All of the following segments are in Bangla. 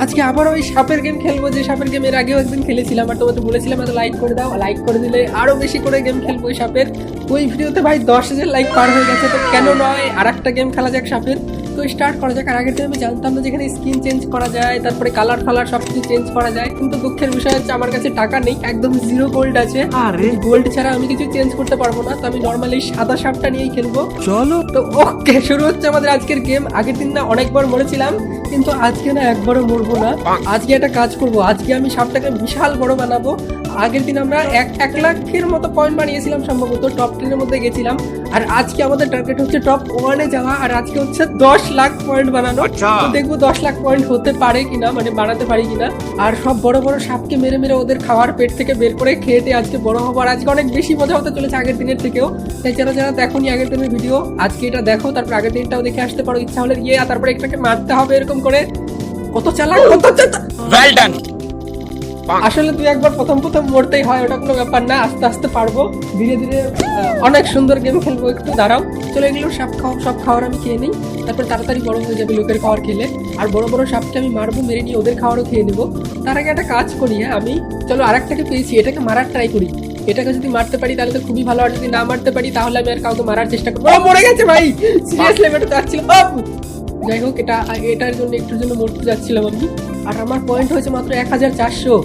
আজকে আবার ওই সাপের গেম খেলব যে সাপের গেম এর আগেও একদিন খেলেছিলাম আর তোমাদের বলেছিলাম এত লাইক করে দাও লাইক করে দিলে আরও বেশি করে গেম খেলব ওই সাপের। ওই ভিডিওতে ভাই দশ হাজার লাইক পার হয়ে গেছে তো কেন নয়? আর একটা গেম খেলা যাক সাপের। তো স্টার্ট করা যাক আর আগের আমি জানতাম না যেখানে স্কিন চেঞ্জ করা যায় তারপরে কালার ফালার সব কিছু চেঞ্জ করা যায় কিন্তু দুঃখের বিষয় হচ্ছে আমার কাছে টাকা নেই একদম জিরো গোল্ড আছে। আর। গোল্ড ছাড়া আমি কিছু চেঞ্জ করতে পারব না তো আমি নর্মালি সাদা সাপটা নিয়েই খেলব। চলো তো ওকে শুরু হচ্ছে আমাদের আজকের গেম আগের দিন না অনেকবার মরেছিলাম কিন্তু আজকে না একবারও মরবো না। আজকে একটা কাজ করব আজকে আমি সাপটাকে বিশাল বড় বানাবো। আগের দিন আমরা এক এক লাখের মতো পয়েন্ট বানিয়েছিলাম সম্ভবত টপ টেনের মধ্যে গেছিলাম। আর আজকে আমাদের টার্গেট হচ্ছে টপ ওয়ানে যাওয়া আর আজকে হচ্ছে দশ লাখ পয়েন্ট বানানো। আচ্ছা। দেখব দশ লাখ পয়েন্ট হতে পারে কিনা মানে বানাতে পারি কিনা। আর সব বড় বড় সাপকে মেরে মেরে ওদের খাওয়ার পেট থেকে বের করে খেয়েতে আজকে বড় হব। আর আজকে অনেক বেশি মজা হতে চলেছে আগের দিনের থেকেও। তাই যারা যারা দেখোনি আগের দিনের ভিডিও আজকে এটা দেখো তারপর আগের দিনটাও দেখে আসতে পারো ইচ্ছা হলে গিয়ে আর তারপরে একটাকে মারতে হবে এরকম করে। কত চালাক কত ওয়েল ডান আসলে তুই একবার প্রথম প্রথম মরতেই হয় ওটা কোনো ব্যাপার না আস্তে আস্তে পারব। ধীরে ধীরে অনেক সুন্দর গেম খেলব একটু দাঁড়াও। চলো এগুলো সব খাওয়া সব খাওয়ার আমি খেয়ে নিই। তারপর তাড়াতাড়ি বড় হয়ে যাবে লোকের খাওয়ার খেলে। আর বড় বড় সাপকে আমি মারবো মেরে নিয়ে ওদের খাওয়ারও খেয়ে নেব। তার আগে একটা কাজ করি হ্যাঁ আমি চলো আরেকটাকে পেয়েছি এটাকে মারার ট্রাই করি। এটাকে যদি মারতে পারি তাহলে তো খুবই ভালো। আর যদি না মারতে পারি তাহলে আমি আর কাউকে মারার চেষ্টা করব ও, মরে গেছে ভাই! এটা চাচ্ছিলাম আপ! যাই হোক এটা এটার জন্য একটুর জন্য মরতে যাচ্ছিলাম আমি। আর আমার পয়েন্ট হয়েছে মাত্র এক হাজার চারশো।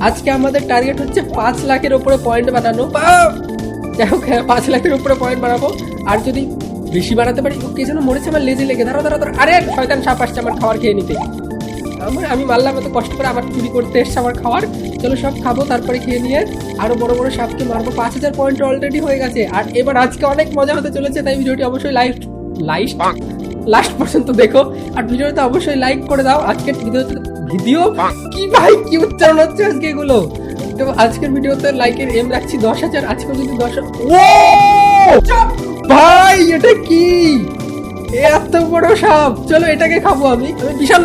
আজকে আমাদের টার্গেট হচ্ছে পাঁচ লাখের উপরে পয়েন্ট বানানো। বা- যাই হোক হ্যাঁ পাঁচ লাখের উপরে পয়েন্ট বানাবো। আর যদি বেশি বানাতে পারি কে যেন মরেছে আমার লেজে লেগে। ধরো ধরো ধরো আরে শয়তান সাপ আসছে আমার খাবার খেয়ে নিতে। আমার আমি মারলাম এত কষ্ট করে আমার চুরি করতে এসছে আমার খাওয়ার। চলো সব খাব তারপরে খেয়ে নিয়ে আরও বড় বড় সাপকে মারবো। পাঁচ হাজার পয়েন্ট অলরেডি হয়ে গেছে। আর এবার আজকে অনেক মজা হতে চলেছে তাই ভিডিওটি অবশ্যই লাইভ লাইভ লাস্ট পর্যন্ত দেখো। আর ভিডিওতে অবশ্যই লাইক করে দাও। আজকের ভিডিওতে ভিডিও কি ভাই কি উচ্চারণ হচ্ছে আজকে এগুলো? তো আজকের ভিডিওতে লাইকের এম রাখছি দশ হাজার। আজকে যদি দশ ও! ভাই এটা কি? এত বড় সাপ! চলো এটাকে খাব আমি। বিশাল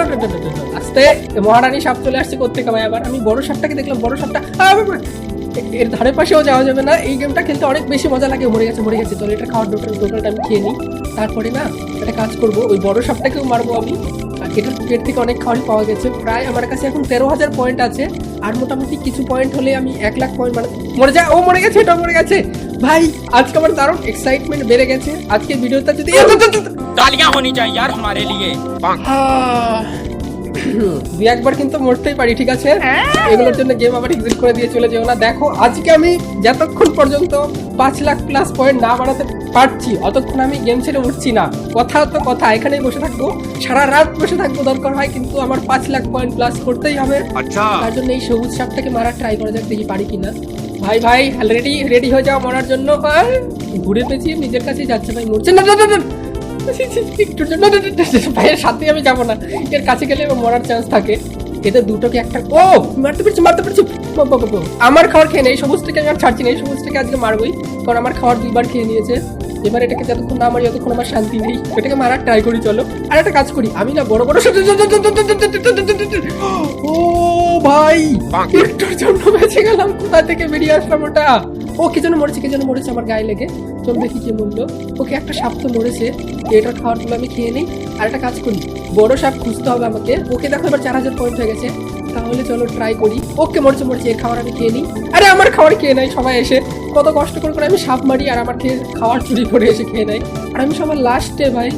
আস্তে মহারানী সাপ চলে আসছে কোথেকে ভাই আবার? আমি বড় সাপটাকে দেখলাম, বড় সাপটা এর ধারে পাশেও যাওয়া যাবে না। এই গেমটা খেলতে অনেক বেশি মজা লাগে। মরে গেছে মরে গেছে। চলো, এটা খাওয়ার টোটাল টোটালটা আমি খেয়ে নিই। তারপরে না, একটা কাজ করব। ওই বড় সাপটাকেও মারবো আমি। এটার পেট থেকে অনেক খাওয়ারই পাওয়া গেছে। প্রায় আমার কাছে এখন তেরো হাজার পয়েন্ট আছে। আর মোটামুটি কিছু পয়েন্ট হলে আমি এক লাখ পয়েন্ট মানে মরে যায় ও মরে গেছে, এটা মরে গেছে! ভাই আজকে আমার দারুণ এক্সাইটমেন্ট বেড়ে গেছে আজকে ভিডিওটা যদি तालियां होनी चाहिए यार हमारे लिए আহ, দুই একবার কিন্তু মরতেই পারি ঠিক আছে এগুলোর জন্য গেম আবার এক্সিট করে দিয়ে চলে যেও না দেখো আজকে আমি যতক্ষণ পর্যন্ত পাঁচ লাখ প্লাস পয়েন্ট না বাড়াতে পারছি অতক্ষণ আমি গেম ছেড়ে উঠছি না কথা তো কথা এখানেই বসে থাকবো সারা রাত বসে থাকবো দরকার হয় কিন্তু আমার পাঁচ লাখ পয়েন্ট প্লাস করতেই হবে अच्छा তার জন্য এই সবুজ সাপটাকে মারার ট্রাই করা যাক দেখি পারি কিনা ভাই ভাই রেডি রেডি হয়ে যাও মরার জন্য আর ঘুরে পেছি নিজের কাছে যাচ্ছে ভাই মরছে। না না, না, না। একটুর ভাইয়ের সাথে আমি যাব না। এর কাছে গেলে মরার চান্স থাকে। এদের দুটোকে একটা ও মারতে পারছি মারতে পারছি। আমার খাবার খেয়ে নেই সবুজ সবুজটাকে আমি আর ছাড়ছি না এই সবুজটাকে আজকে মারবই। কারণ আমার খাবার দুইবার খেয়ে নিয়েছে। এবার এটাকে যতক্ষণ না মারি ততক্ষণ আমার শান্তি নেই এটাকে মারার ট্রাই করি চলো আর একটা কাজ করি আমি না বড় বড় ও ভাই একটুর জন্য বেঁচে গেলাম কোথা থেকে বেরিয়ে আসলাম ওটা ও কি যেন মরেছে কি যেন মরেছে আমার গায়ে লেগে চল দেখি কি মূল্য ওকে একটা সাপ তো মরেছে এটার খাওয়ারগুলো আমি খেয়ে নিই আর একটা কাজ করি বড় সাপ খুঁজতে হবে আমাকে ওকে দেখো এবার চার হাজার পয়েন্ট হয়ে গেছে তাহলে চলো ট্রাই করি ওকে মরছে মরছে এর খাবার আমি খেয়ে নিই আরে আমার খাবার খেয়ে নেয় সবাই এসে কত কষ্ট করে করে আমি সাপ মারি আর আমার খেয়ে খাবার চুরি করে এসে খেয়ে নেয়। আর আমি সবার লাস্টে ভাই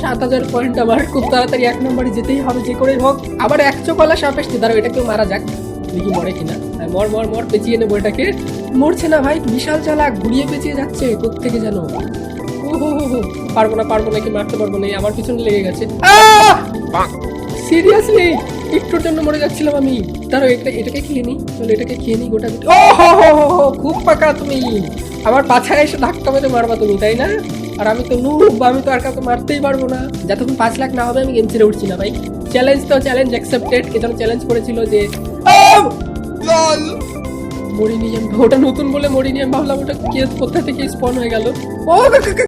সাত হাজার পয়েন্ট আমার খুব তাড়াতাড়ি এক নম্বরে যেতেই হবে যে করেই হোক। আবার এক চোখলা সাপ এসছে দাঁড়াও এটাকেও মারা যাক। দেখি মরে কিনা। হ্যাঁ, মর মর মর পেঁচিয়ে নেব এটাকে। মরছে না ভাই বিশাল চালাক ঘুরিয়ে পেঁচিয়ে যাচ্ছে কোথেকে যেন। পারব না পারব না কি মারতে পারব না আমার পিছনে লেগে গেছে। সিরিয়াসলি একটুর জন্য মরে যাচ্ছিলাম আমি। দাঁড়াও, এটা এটাকে খেয়ে নি। চলো এটাকে খেয়ে নি গোটা গোটা ও হো হো হো হো, খুব পাকা তুমি। আমার পাছায় এসে ধাক্কা মেরে মারবা তুমি তাই না? আর আমি তো নুব আমি তো আর কাউকে মারতেই পারব না। যতক্ষণ পাঁচ লাখ না হবে, আমি গেম ছেড়ে উঠছি না, ভাই। চ্যালেঞ্জ তো চ্যালেঞ্জ অ্যাকসেপ্টেড কে যেন চ্যালেঞ্জ করেছিল যে মরিনি, আমি ওটা নতুন বলে মরিনি। আমি ভাবলাম ওটা কে কোথা থেকে স্পন হয়ে গেল? ও